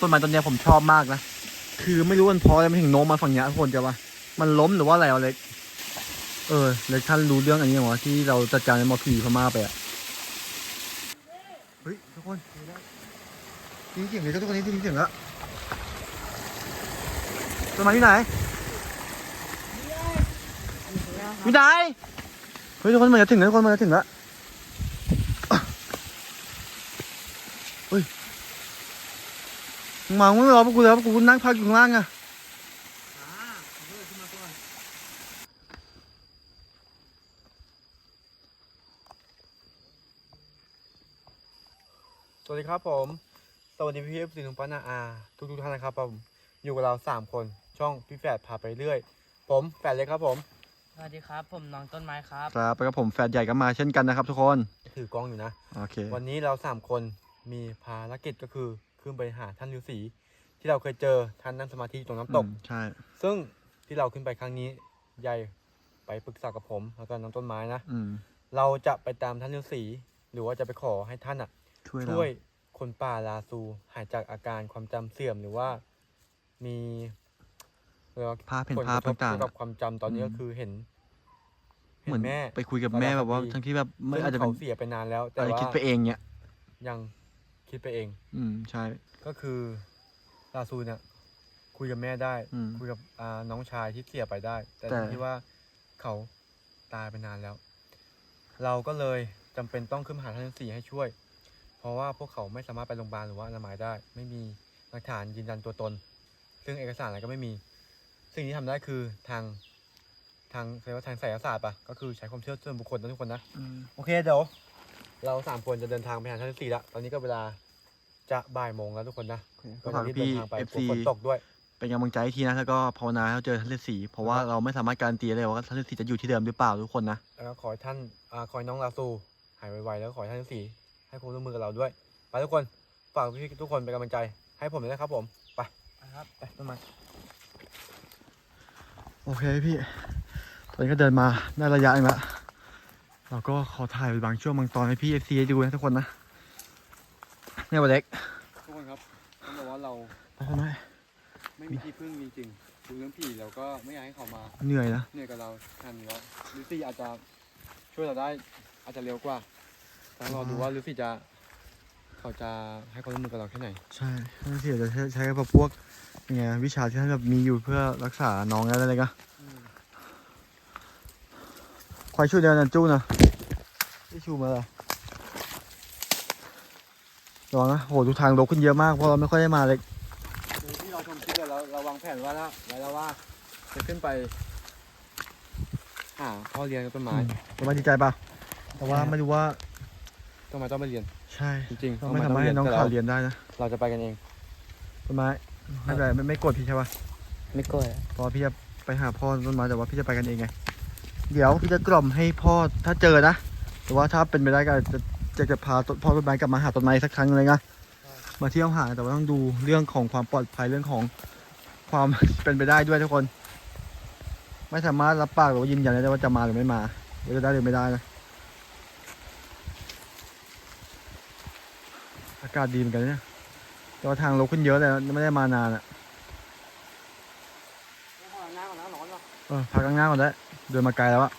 ต้นไม้ต้นเนี้ยผมชอบมากนะ คือไม่รู้มันเพราะอะไรมันถึงโน้มมาฝั่งเนี้ยทุกคนจะว่า มันล้มหรือว่าอะไรวะเล็ก เออเล็กท่านรู้เรื่องอันนี้เหรอที่เราจัดการในหมอผีพม่าไปอะเฮ้ยทุกคนได้ยินเสียงเลยทุกคนได้ยินเสียงแล้วต้นไม้ที่ไหนที่ไหนเฮ้ยทุกคนมันจะถึงแล้วทุกคนมันจะถึงแล้วเฮ้ย มึงมามึงไม่รอพวกกูแล้วพวกกูนั่งพักอยู่ข้างล่างอะสวัสดีครับผม สวัสดีพี่เอฟซีนุงปานาอา ทุกทุกๆท่านนะครับผมอยู่กับเราสามคนช่องพี่แฝดพาไปเรื่อย ผมแฝดเล็กครับผมสวัสดีครับ ผมน้องต้นไม้ครับครับแล้วก็ผมแฟนใหญ่ก็มาเช่นกันนะครับทุกคน ถือกล้องอยู่นะ โอเค วันนี้เราสามคนมีภารกิจก็คือ ขึ้นไปหาท่านฤาษีที่เราเคยเจอท่านนั่งสมาธิตรงน้ำตก อืมใช่ ซึ่งที่เราขึ้นไปครั้งนี้ยายไปปรึกษากับผมแล้วก็น้องต้นไม้นะ อืม เราจะไปตามท่านฤาษีหรือว่าจะไปขอให้ท่านอะ ช่วยเรา ช่วยคนป่าลาซูหายจากอาการความจำเสื่อมหรือว่ามีเรียกว่าภาพเห็นผลภาพกระทบต่างเกี่ยวๆกับความจำตอนนี้อืม ก็คือเห็นเหมือนแม่ ไปคุยกับแม่ระดัแบบบว่าดีทั้งที่แบบไม่ซึ่งอาจจะเป็เขานเสียไปนานแล้ว แต่อาจจะว่าคิดไปเองเนี่ยยัง คิดไปเอง อืมใช่ ก็คือลาซูเนี่ย คุยกับแม่ได้ อืม คุยกับอ่าน้องชายที่เสียไปได้ แต่แต่ ที่ว่าเขาตายไปนานแล้ว เราก็เลยจำเป็นต้องขึ้นมาหาท่านฤาษีให้ช่วย เพราะว่าพวกเขาไม่สามารถไปโรงพยาบาลหรือว่าอนามัยได้ ไม่มีหลักฐานยืนยันตัวตน ซึ่งเอกสารอะไรก็ไม่มี สิ่งที่ทำได้คือทางทางเรียกว่าทางไสยศาสตร์ปะก็คือใช้ความเชื่อส่วนบุคคลนะทุกคนนะ อืมโอเคเดี๋ยว เราสามคนจะเดินทางไปหาท่านฤาษีละตอนนี้ก็เวลาจะบ่ายโมงแล้วทุกคนนะก็ก็ฝากรีบพี่เดินทางไปเอกฟลัวซีฝนตกด้วย เป็นกำลังใจให้ทีนะแล้วก็ภาวนาให้เราเจอท่านฤาษีเพราะว่าเราไม่สามารถการันตีได้ว่าท่านฤาษีจะอยู่ที่เดิมหรือเปล่าทุกคนนะแล้วก็ขอให้ท่านอ่าขอให้น้องลาซูหายไวๆแล้วก็ขอให้ท่านฤาษีให้ความร่วมมือกับเราด้วยไปทุกคนฝากพี่ๆทุกคนเป็นกำลังใจ ให้ผมด้วยนะครับผมไปนะครับไปต้นไม้โอเคพี่ตอนนี้ก็เดินมาได้ระยะหนึงละ เราก็ขอถ่ายบางช่วงบางตอนให้พี่เอฟซีได้ดูนะทุกคนนะเนี่ยวันเล็กทุกคนครับต้องบอกว่าเราไปทำไมไม่มีที่พึ่งจริงๆดูเรื่องผีเราก็ไม่อยากให้เขามาเหนื่อยนะเหนื่อยกับเราทันแล้วลิซี่อาจจะช่วยเราได้อาจจะเร็วกว่าต้องรอดูว่าลิซี่จะเขาจะให้ความร่วมมือกับเราแค่ไหน ใช่ท่านฤาษีจะใช้ใช้กับพวกยังไงวิชาที่ท่านแบบมีอยู่เพื่อรักษาน้องแล้วอะไรก็ควายช่วยเดิน นะจู้นะที่ชูมาเลยระวังนะโหดูทางรกขึ้นเยอะมากเพราะเราไม่ค่อยได้มาเลยโดยที่เราทำคลิปเราเราวางแผนไว่าแล้วไว้แล้วว่าจะขึ้นไปหาพ่อเรียนกับต้นไม้ต้นไม้ดีใจเปล่ะแต่ว่าไม่รู้ว่าต้นไม้ต้องไปเรียน ใช่จริงๆเราไม่สามารถให้น้องแต่ข่าวเราเรียนได้นะเราจะไปกันเองต้นไม้ไม่เป็นไรไม่ไม่โกรธพี่ใช่ปะไม่โกรธเพราะว่าพี่จะไปหาพ่อต้นไม้แต่ว่าพี่จะไปกันเองไง เดี๋ยวพี่จะกล่อมให้พ่อถ้าเจอนะ แต่ว่าถ้าเป็นไปได้ก็จะจะจะพาต้นพ่อต้นไม้กลับมาหาต้นไม้สักครั้งเลยนะมาเที่ยวหาแต่ว่าต้องดูเรื่องของความปลอดภัยเรื่องของความเป็นไปได้ด้วยทุกคน ไม่สามารถรับปากหรือว่ายืนยันได้ว่าจะมาหรือไม่มาหรือจะได้หรือไม่ได้นะอากาศดีเหมือนกันเนี่ยแต่ว่าทางลกขึ้นเยอะเลยนะไม่ได้มานานอะน้ำก่อนนะร้อนเนาะเออพักข้างหน้าก่อนได้ เดินมาไกลแล้วอะ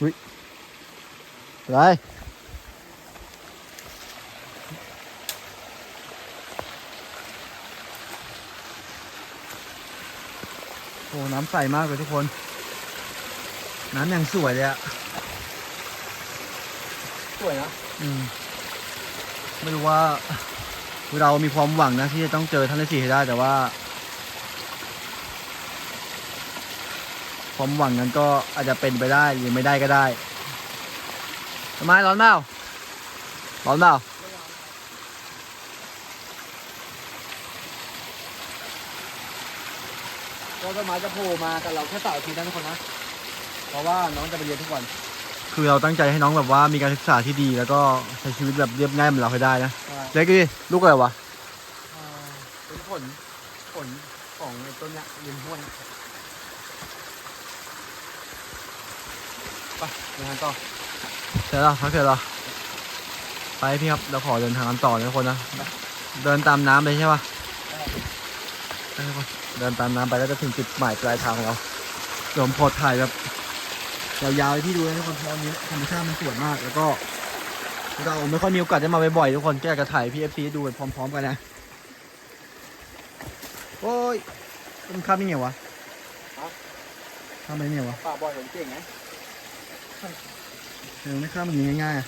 อุ้ยอะไรโอ้ น้ำใสมากเลยทุกคน น้ำยังสวยเลยอะ วยนะอืมไม่รู้ว่า เรามีความหวังนะที่จะต้องเจอท่านฤาษีให้ได้ แต่ว่า ความหวังนั้นก็อาจจะเป็นไปได้หรือไม่ได้ก็ได้ทำไมร้อนเปล่าร้อนเปล่าก็ต้นไม้จะโผล่มากับเราแค่เสาร์อาทิตย์นะทุกคนนะ เพราะว่าน้องจะไปเรียนทุกวัน คือเราตั้งใจให้น้องแบบว่ามีการศึกษาที่ดี แล้วก็ใช้ชีวิตแบบเรียบง่ายเหมือนเราให้ได้นะเล็กดิลูกอะไรวะเป็นผลผลของไอ้ต้นเนี้ยริมห้วยไปเดินทางต่อเสร็จแล้วพักเสร็จแล้วไปพี่ครับเราขอเดินทางกันต่อนะทุกคนนะเดินตามน้ำไปใช่ปะเดินตามน้ำไปแล้วจะถึงจุดหมายปลายทางเราเดี๋ยวผมพอถ่ายแบบ ยาวๆให้พี่ดูนะทุกคนเพราะอันนี้ธรรมชาติมันสวยมากแล้วก็ เราไม่ค่อยมีโอกาสได้มาบ่อยๆทุกคนก็อยากจะถ่ายพี่เอฟซีดูไปพร้อม ๆ กันนะโอ้ยมันข้ามยังไงวะข้ามไปยังไงวะป่าบอยผมเก่งไงเออไม่ข้ามแบบนี้ง่ายๆอะ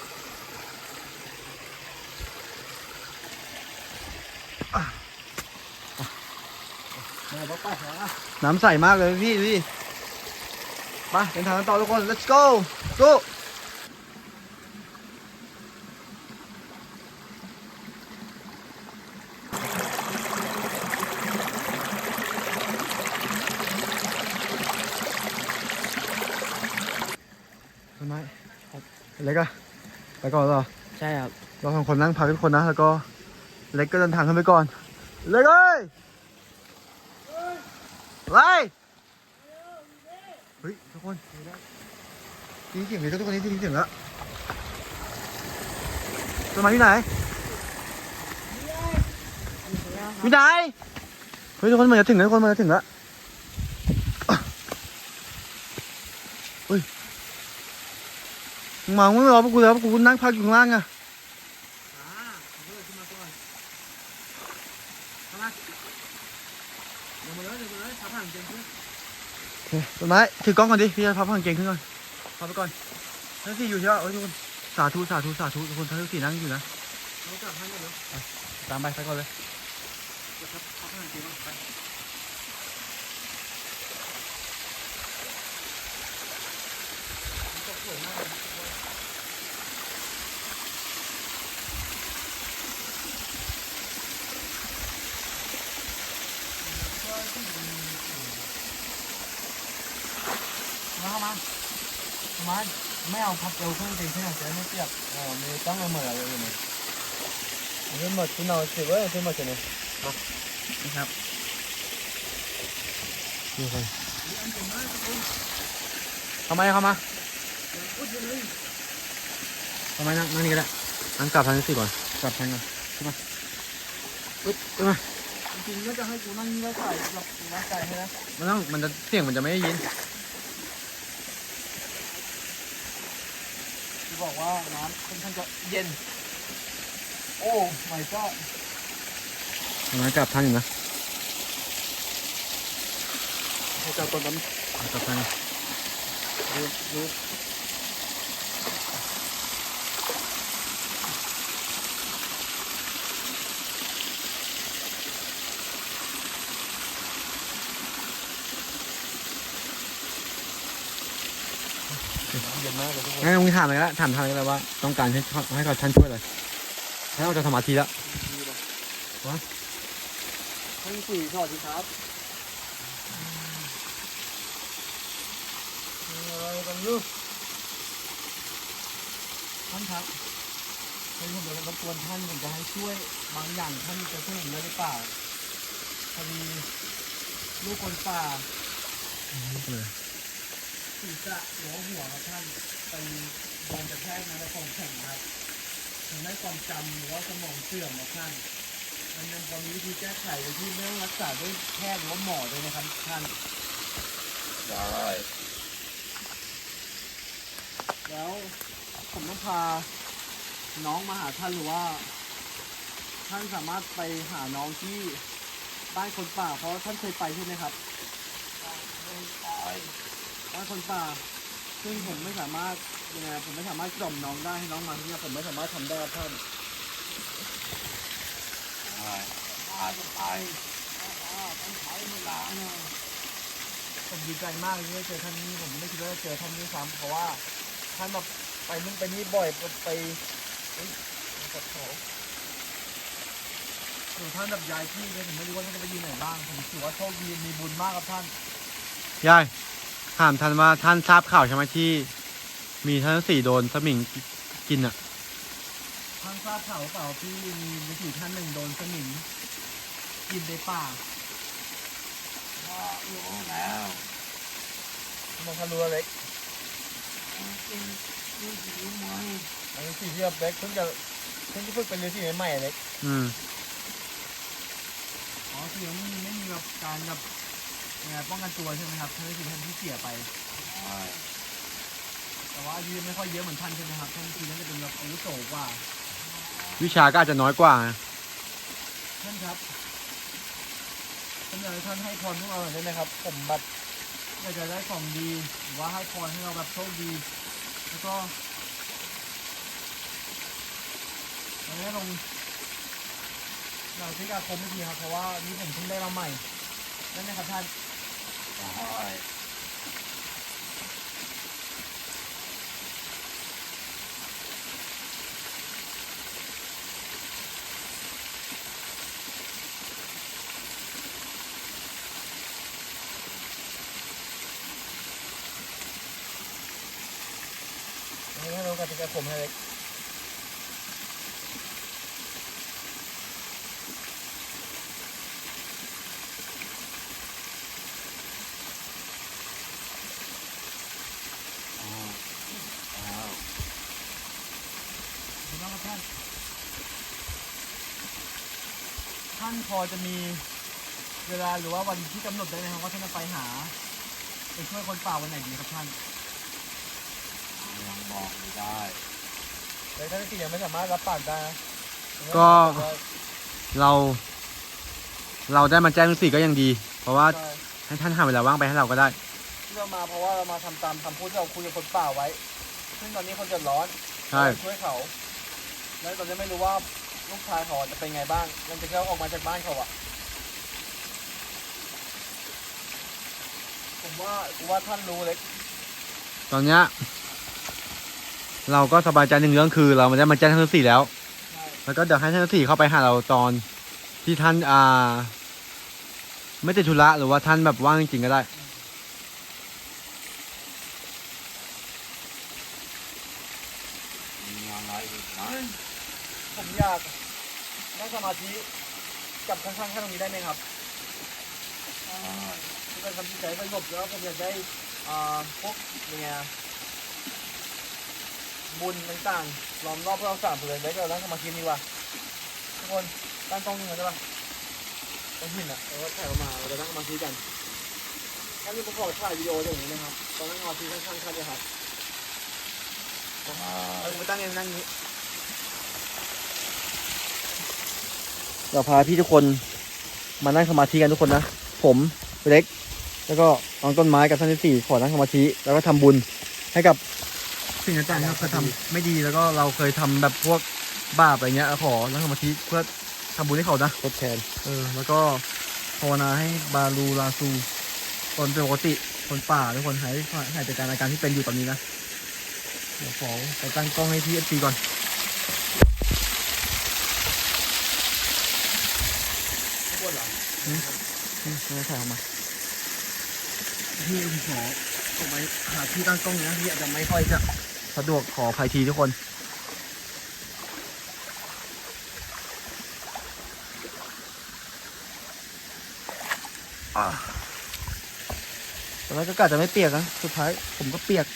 อะอะมาบอกป้าหาน้ำใสมากเลยพี่ดู ดิไปเดินทางกันต่อทุกคน let's go go ทำไมเล็กอะไปก่อนเหรอ ใช่ครับ เราสองคนนั่งพักทุกคนนะ แล้วก็เล็กก็เดินทางขึ้นไปก่อน เล็กเอ้ยไล่ เฮ้ยทุกคนได้ยินเสียงเลยทุกคนได้ยินเสียงแล้วต้นไม้ที่ไหนมีไหนเฮ้ยทุกคนมันจะถึงแล้วทุกคนมันจะถึงแล้วอะเฮ้ยมึงมาไม่รอพวกกูแล้วพวกกูนั่งพักอยู่ข้างล่างอะ โอเค ต้นไม้ถือกล้องก่อนดิ พี่จะพับกางเกงขึ้นก่อนพับไปก่อนทั้งสี่อยู่ใช่ปะโอ้ยทุกคน สาธุ สาธุ สาธุ ทุกคนทั้งสี่นั่งอยู่นะตามไปไปก่อนเลยมาเข้ามา ทำไมไม่เอาพับเอวเครื่องจริงที่ไหนจะได้ไม่เปียกอ๋อมีต้องเอาเหมือนอะไรอยู่เนี่ยอันนี้หมดที่เราสิเว้ยที่หมดจะเนี่ยนี่ครับนี่คนเข้ามาเข้ามาเข้ามานั่งนั่งนี่ก็ได้นั่งกลับทางนี้สิก่อนกลับทางก่อนขึ้นมาปึ๊บขึ้นมาจริงๆก็จะให้กูนั่งนี่ไว้ใส่หลับร่างกายให้นะมันต้องมันจะเสียงมันจะไม่ได้ยิน ที่บอกว่าน้ำค่อนข้างจะเย็น โอ้ไม่ก็มากลับทางอยู่นะให้กลับก่อนนั้นกลับทางดูดูเย็นมากเลยทุกคน งั้นมึงถามอะไรละถามทางอะไรว่าต้องการให้ให้เขาท่านช่วยอะไรให้เราจะสมาธิแล้วท่านสี่สวัสดีครับอะไรกันลูกท่านครับให้ผมเดี๋ยวรบกวนท่านผมจะให้ช่วยบางอย่างท่านจะช่วยผมได้หรือเปล่าพอดีลูกคนป่า ศีรษะหรือว่าหัวครับท่านไปโดนกระแทกนะและของแข็งครับทำให้ความจำหรือว่าสมองเสื่อมนะท่านมันยังพอมีวิธีแก้ไขโดยที่ไม่ต้องรักษาด้วยแพทย์หรือว่าหมอเลยนะครับท่าน ได้แล้วผมต้องพาน้องมาหาท่านหรือว่า ท่านสามารถไปหาน้องที่บ้านคนป่าเพราะท่านเคยไปใช่ไหมครับ บ้านคนป่า ซึ่งผมไม่สามารถยังไงผมไม่สามารถกล่อมน้องได้ให้น้องมาที่นี่ผมไม่สามารถทำได้ครับท่านผมดีใจมากเลยที่ได้เจอท่านนี้ผมไม่คิดว่าจะเจอท่านนี้ซ้ำเพราะว่าท่านแบบไปนู่นไปนี่บ่อยไปไปเฮ้ยมากับเขาหรือท่านแบบย้ายที่เลยผมไม่รู้ว่าท่านจะไปอยู่ไหนบ้างผมถือว่าโชคดีมีบุญมากครับท่าน ยาย ถามท่านว่าท่านทราบข่าวใช่ไหมที่ มีท่านสี่โดนสมิงกินอะท่านทราบข่าวเปล่าที่มีวิถีท่านหนึ่งโดนสมิงกินในป่ารู้แล้วมองทะลุเล็กอันนี้สีที่แบบเล็กเพิ่งจะเพิ่งจะฝึกเป็นฤาษีใหม่ๆเล็กอืมอ๋อคือยังไม่มีไม่มีแบบการแบบ ยังไงป้องกันตัวใช่ไหมครับท่านฤาษีท่านที่เสียไป แต่ว่าอายุไม่ค่อยเยอะเหมือนท่านใช่ไหมครับท่านฤาษีน่าจะเป็นแบบอายุโตกว่า วิชาก็อาจจะน้อยกว่านะท่านครับท่านอยากให้ท่านให้พรพวกเราหน่อยได้ไหมครับ ผมแบบอยากจะได้ของดีหรือว่าให้พรให้เราแบบโชคดี แล้วก็เราได้ลงหลังที่อาคมไม่ดีครับ เพราะว่านี่ผมเพิ่งได้มาใหม่ได้ไหมครับท่าน ให้ให้ลงกับที่อาคมให้เล็ก ขอบคุณมากครับท่าน ท่าน พอจะมีเวลาหรือว่าวันที่กำหนดได้ไหมครับว่าท่านจะไปหาไปช่วยคนป่าวันไหนดีครับท่านยังบอกไม่ได้เลยท่านที่ยังไม่สามารถรับปากได้นะก็ เรา เราได้มาแจ้งฤาษีก็ยังดี เพราะว่าใช่ให้ท่านหาเวลาว่างไปให้เราก็ได้ ที่เรามาเพราะว่าเรามาทำตามคำพูดที่เราคุยกับคนป่าไว้ ซึ่งตอนนี้คนเดือดร้อนใช่ เราช่วยเขา แล้วตอนนี้ไม่รู้ว่า ลูกชายเขาจะเป็นไงบ้างหลังจากที่เขาออกมาจากบ้านเขาอะผมว่าผมว่าท่านรู้เล็กตอนเนี้ยเราก็สบายใจหนึ่งเรื่องคือเราไม่ได้มาแจ้งท่านฤาษีแล้ว ใช่แล้วก็เดี๋ยวให้ท่านฤาษีเข้าไปหาเราตอนที่ท่านอ่า ไม่ติดธุระหรือว่าท่านแบบว่างจริงๆก็ได้มีอะไรอีกไหม ผมอยากนั่งสมาธิกับ ข้างๆแค่ตรงนี้ได้ไหมครับที่เป็นคำที่ใจสงบแล้วผมอยากได้อ่าพวกยังไงอะบุญต่างๆล้อมรอบพวกเราสามคนเลยได้ก็เรานั่งสมาธินี่ว่ะทุกคนตั้งกล้องนี่มาใช่ปะต้องหินอะแล้วก็ถ่ายออกมาเราจะนั่งสมาธิกันถ้ามีประกอบถ่ายวิดีโออย่างนี้นะครับตอนนั่งสมาธิข้างๆท่านเลยครับเอาไปตั้งเองนั่งนี้ เราพาพี่ทุกคนมานั่งสมาธิกันทุกคนนะ ผมเล็ก แล้วก็น้องต้นไม้กับท่านที่สี่ขอนั่งสมาธิแล้วก็ทำบุญให้กับสิ่งต่างๆที่เราเคยทำไม่ดีแล้วก็เราเคยทำแบบพวกบาปอะไรเงี้ยขอนั่งสมาธิเพื่อทำบุญให้เขานะทดแทนเออ แล้วก็ภาวนาให้บาลูลาซูคนเป็นปกติคนป่าทุกคนหายหายจากการอาการที่เป็นอยู่ตอนนี้นะเดี๋ยวขอไปตั้งกล้องให้พี่เอฟซีก่อน ข้างบนเหรออืมไม่ถ่ายออกมาพี่ผมขอไปหาที่ตั้งกล้องนะพี่อาจจะไม่ค่อยจะสะดวกขออภัยทีทุกคนอ่าตอนแรกก็กะจะไม่เปียกนะสุดท้ายผมก็เปียก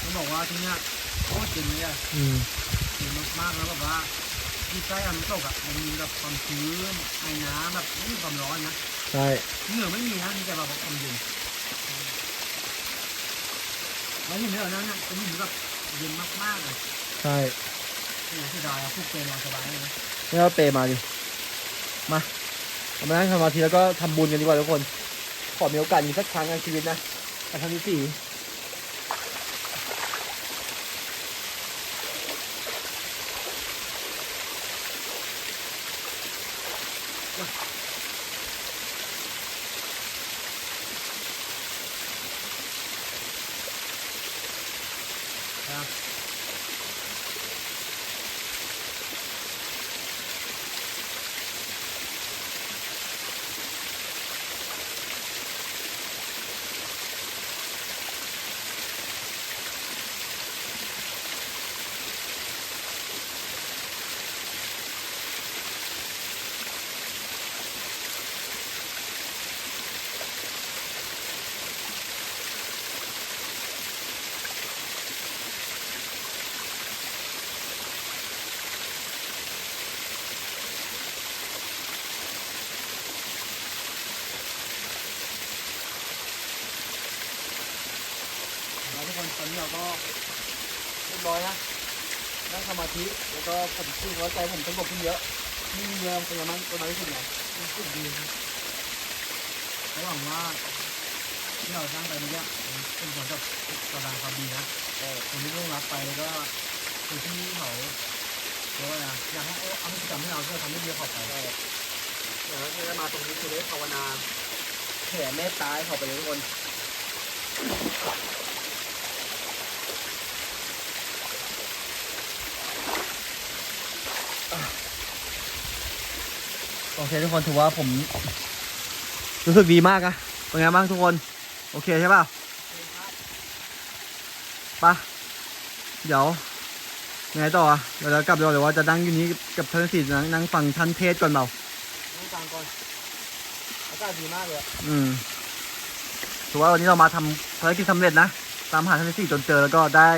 ต้องบอกว่าที่เนี้ยโคตรเย็นเลยอะอืมเย็นมากๆแล้วแบบว่า ที่ใกล้อะมันตกอะมันมีแบบความชื้นไอ้น้ำแบบไม่มีความร้อนนะใช่เหงื่อไม่มีนะมีแต่แบบความเย็นแล้วเห็นไหมเหรอนั่นน่ะเป็นหินแบบเย็นมากๆเลยใช่โอ้โหเสียดายอะพวกเป็นนอนสบายเลยนะไม่เอาเปมาดิมาเอามานั่งสมาธิแล้วก็ทำบุญกันดีกว่าทุกคน ขอมีโอกาสมีสักครั้งในชีวิตนะกับท่านที่สี่ เราก็เรียบร้อยนะนั่งสมาธิแล้วก็ผมรู้สึกว่าใจผมสงบขึ้นเยอะนี่เมืองเป็นยังไงบ้างตัวไหนรู้สึกไงรู้สึกดีครับระหวังว่าที่เราสร้างไปเมื่อกี้มันเป็นผลกับต่อดานความดีนะแต่คนที่ร่วงรับไปแล้วก็คนที่เขาเรียกว่าอะไรนะอยากให้เอาเอาพฤติกรรมที่เราที่เราทำไม่ดีขอบไปได้เดี๋ยวที่ได้มาตรงนี้คือได้ภาวนาแผ่เมตตาให้เขาไปเลยทุกคน โอเคทุกคนถือว่าผม รู้สึกดีมากอะเป็นไงบ้างทุกคน โอเคใช่ป่ะไปะเดี๋ยวยังไงต่ออะเดี๋ยวเรากลับเดี๋ยวหรือว่าจะนั่งอยู่นี้กับท่านสีนั่งนั่งฟังท่านเทศก่อนเปล่านั่งฟังก่อนอากาศดีมากเลยอะอืมถือว่าวันนี้เรามาทำภารกิจสำเร็จนะตามหาท่านสี่จนเจอแล้วก็ได้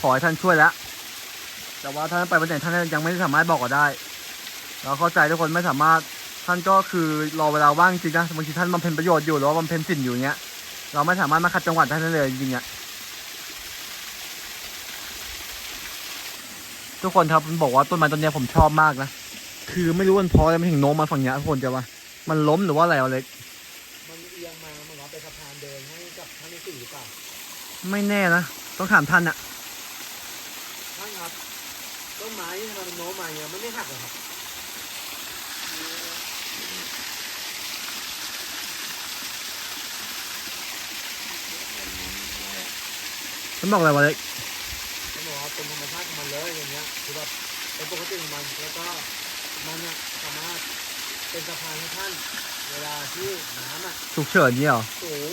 ขอให้ท่านช่วยแล้วแต่ว่าท่านไปวันไหนท่านยังไม่สามารถบอกเราได้ เราเข้าใจทุกคนไม่สามารถท่านก็คือรอเวลาว่างจริงนะบางทีท่านบำเพ็ญประโยชน์อยู่หรือว่าบำเพ็ญศีลอยู่เงี้ยเราไม่สามารถมาขัดจังหวัดท่านได้เลยจริงๆอะทุกคนครับมันบอกว่าต้นไม้ต้นเนี้ยผมชอบมากนะคือไม่รู้มันเพราะอะไรมันถึงโน้มมาฝั่งเนี้ยทุกคนจะว่ามันล้มหรือว่าอะไรเอาเล็กมันเอียงมามันรับไปสะพานเดินให้กับท่านที่สี่หรือเปล่าไม่แน่นะต้องถามท่านอะท่านครับต้นไม้ที่ทำไมมันโน้มมาเนี่ยมันไม่หักเหรอครับ ฉันบอกอะไรวะเล็กท่านบอกว่าเป็นธรรมชาติของมันเลยอย่างเงี้ยคือแบบเป็นปกติของมันแล้วก็มันเนี่ยสามารถเป็นสะพานให้ท่านเวลาที่น้ำอะฉุกเฉินนี่เหรอสูง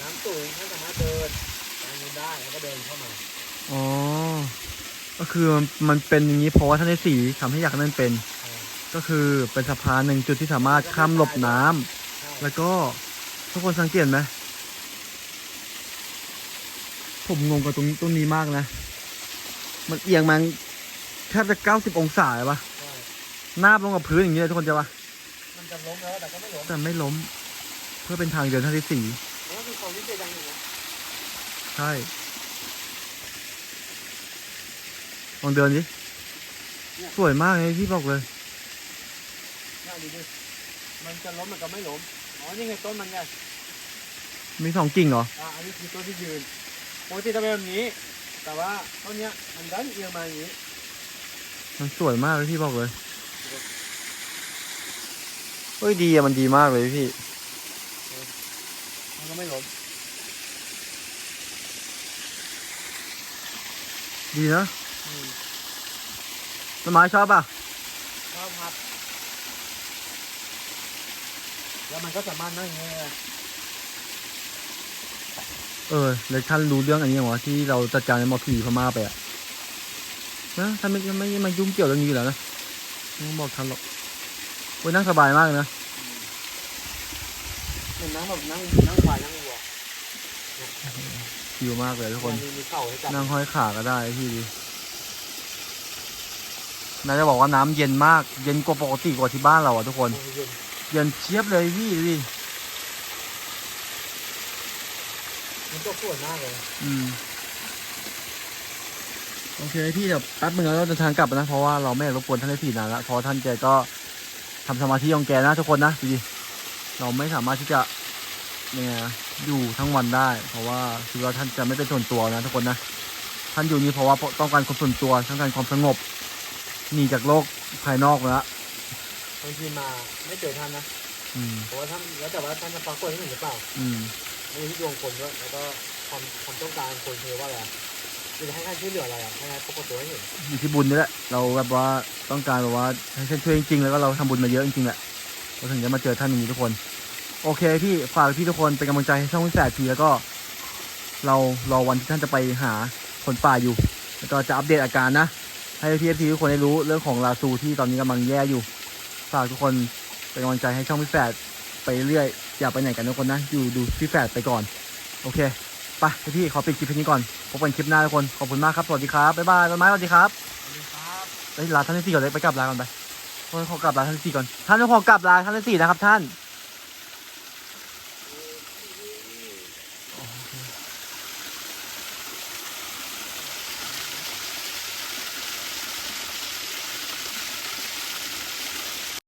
น้ำสูงท่านสามารถเดินไปนู้นได้แล้วก็เดินเข้ามาอ๋อก็คือมันมันเป็นอย่างนี้เพราะว่าท่านได้สีทำให้อยากให้มันเป็นใช่ก็คือเป็นสะพานหนึ่งจุดที่สามารถข้ามหลบน้ำใช่แล้วก็ทุกคนสังเกตไหม ผมงงกับตรงตรงนี้มากนะ มันเอียงมันแทบจะเก้าสิบองศาเลยปะใช่หน้าบลงกับพื้นอย่างนี้เลยทุกคนจะปะมันจะล้มแล้วแต่ก็ไม่ล้มแต่ไม่ล้ม เพื่อเป็นทางเดินท่านที่สี่แล้วก็คือความพิเศษอย่างหนึ่งนะใช่ลองเดินดิสวยมากเลยพี่บอกเลยน่าดูดิมันจะล้มมันก็ไม่ล้ม อ๋อ นี่ไงต้นมันไง มีสองกิ่งเหรอ อ่าอันนี้คือต้นที่ยืน ปกติจะเป็นแบบนี้ แต่ว่าต้นเนี้ยมันดันเอียงมาอย่างนี้มันสวยมากเลยพี่บอกเลยเฮ้ยดีอะมันดีมากเลยพี่ มันก็ไม่ล้มดีนะอืมต้นไม้ชอบป่ะ ชอบครับ แล้วมันก็สามารถนั่งอย่างนี้เลย เออแล้วท่านรู้เรื่องอันนี้เหรอวะที่เราจัดการในหมอผีพม่าไปอะนะท่านไม่ไม่ไม่มายุ่งเกี่ยวเรื่องนี้อยู่แล้วนะไม่ต้องบอกท่านหรอกโอ้ยนั่งสบายมากเลยนะเหมือนนั่งแบบนั่งนั่งควายนั่งวัวชิวมากเลยทุกคนมีมีเข่าให้จับนั่งห้อยขาก็ได้พี่ดินายจะบอกว่าน้ำเย็นมาก เย็นกว่าปกติกว่าที่บ้านเราอะทุกคนมือเย็นเย็นเชียบเลยพี่ดูดิ มันก็สวยมากเลยอืม โอเคพี่เดี๋ยวแป๊บนึงแล้วเราเดินทางกลับนะ เพราะว่าเราไม่อยากรบกวนท่านได้ผีนานละเพราะท่านแกก็ทำสมาธิของแกนะทุกคนนะดูดิเราไม่สามารถที่จะยังไงนะอยู่ทั้งวันได้ เพราะว่าคือว่าท่านจะไม่เป็นส่วนตัวนะทุกคนนะท่านอยู่นี่เพราะว่าต้องการความส่วนตัวต้องการความสงบหนีจากโลกภายนอกแล้วบางทีมาไม่เจอท่านนะอืมเพราะว่าท่านแล้วแต่ว่าท่านจะปรากฏให้เห็นหรือเปล่า อืมอั นี่ที่ดวงคนด้วยแล้วก็ความความต้องการคนคือว่าอะไรคือจะให้ท่านช่วยเหลืออะไรอะให้ท่านปรากฏตัวให้เห็นอยู่ที่บุญนี่แหละเราแบบว่าต้องการแบบว่าให้ท่านช่วยจริงๆแล้วก็เราทำบุญมาเยอะจริงๆแหละเราถึงจะมาเจอท่านอย่างนี้ทุกคน โอเคพี่ฝากพี่ทุกคนเป็นกำลังใจให้ช่องวิแสทีแล้วก็ เรารอวันที่ท่านจะไปหาคนป่าอยู่ แล้วก็จะอัปเดตอาการนะ ให้พี่พีทุกคนได้รู้เรื่องของลาซูที่ตอนนี้กำลังแย่อยู่ ฝากทุกคนเป็นกำลังใจให้ช่องพี่แฝดไปเรื่อย อย่าไปไหนกันทุกคนนะ อยู่ดูพี่แฝดไปก่อน โอเคไปพี่ขอปิดคลิปนี้ก่อนพบกันคลิปหน้าทุกคน ขอบคุณมากครับ สวัสดีครับ บ๊ายบายต้นไม้สวัสดีครับสวัสดีครับไปลาท่านที่สี่ก่อนเลยไปกลับลาก่อนไปขอกลับลาท่านที่สี่ก่อน ท่านต้องขอกลับลาท่านที่สี่นะครับท่าน